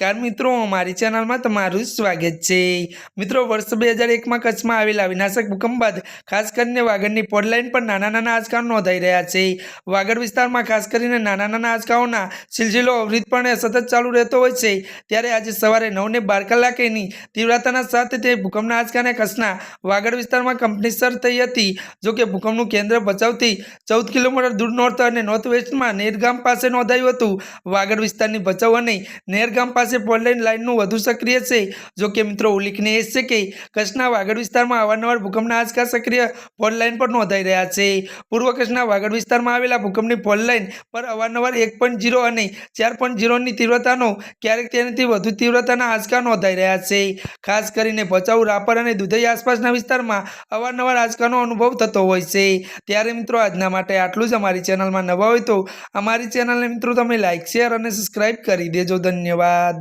નમસ્કાર મિત્રો, મારી ચેનલમાં તમારું સ્વાગત છે. મિત્રો, વર્ષ બે હજાર એકમાં કચ્છમાં આવેલા વિનાશક ભૂકંપ બાદ ખાસ કરીને વાગડની પોડલાઇન પર નાના નાના આંચકાઓ નોંધાઈ રહ્યા છે. વાગડ વિસ્તારમાં ખાસ કરીને નાના નાના આંચકાઓના સિલસિલો અવરિતપણે સતત ચાલુ રહેતો હોય છે. ત્યારે આજે સવારે નવને બાર કલાકેની તીવ્રતાના સાથે તે ભૂકંપના આંચકાને કચ્છના વાગડ વિસ્તારમાં કંપની સર થઈ હતી. જોકે ભૂકંપનું કેન્દ્ર બચાવથી ચૌદ કિલોમીટર દૂર નોર્થ અને નોર્થ વેસ્ટમાં નેરગામ પાસે નોંધાયું હતું. વાગડ વિસ્તારની બચાવ અને નેરગામ પાસે પોલલાઇન લાઇનનું વધુ સક્રિય છે. જો કે મિત્રો ઉલ્લેખનીય છે કે કચ્છના વાગડ વિસ્તારમાં અવારનવાર ભૂકંપના આંચકા સક્રિય પોલલાઇન પર નોંધાઈ રહ્યા છે. પૂર્વ કચ્છના વાગડ વિસ્તારમાં આવેલા ભૂકંપની પોલલાઇન પર અવારનવાર એક પોઈન્ટ જીરો અને ચાર પોઈન્ટ જીરોની તીવ્રતાનો ક્યારેક તેનાથી વધુ તીવ્રતાના આંચકા નોંધાઈ રહ્યા છે. ખાસ કરીને ભચાઉ, રાપર અને દુધઈ આસપાસના વિસ્તારમાં અવારનવાર આંચકાનો અનુભવ થતો હોય છે. ત્યારે મિત્રો આજના માટે આટલું જ. અમારી ચેનલમાં નવા હોય તો અમારી ચેનલને મિત્રો તમે લાઇક શેર અને સબસ્ક્રાઇબ કરી દેજો. ધન્યવાદ.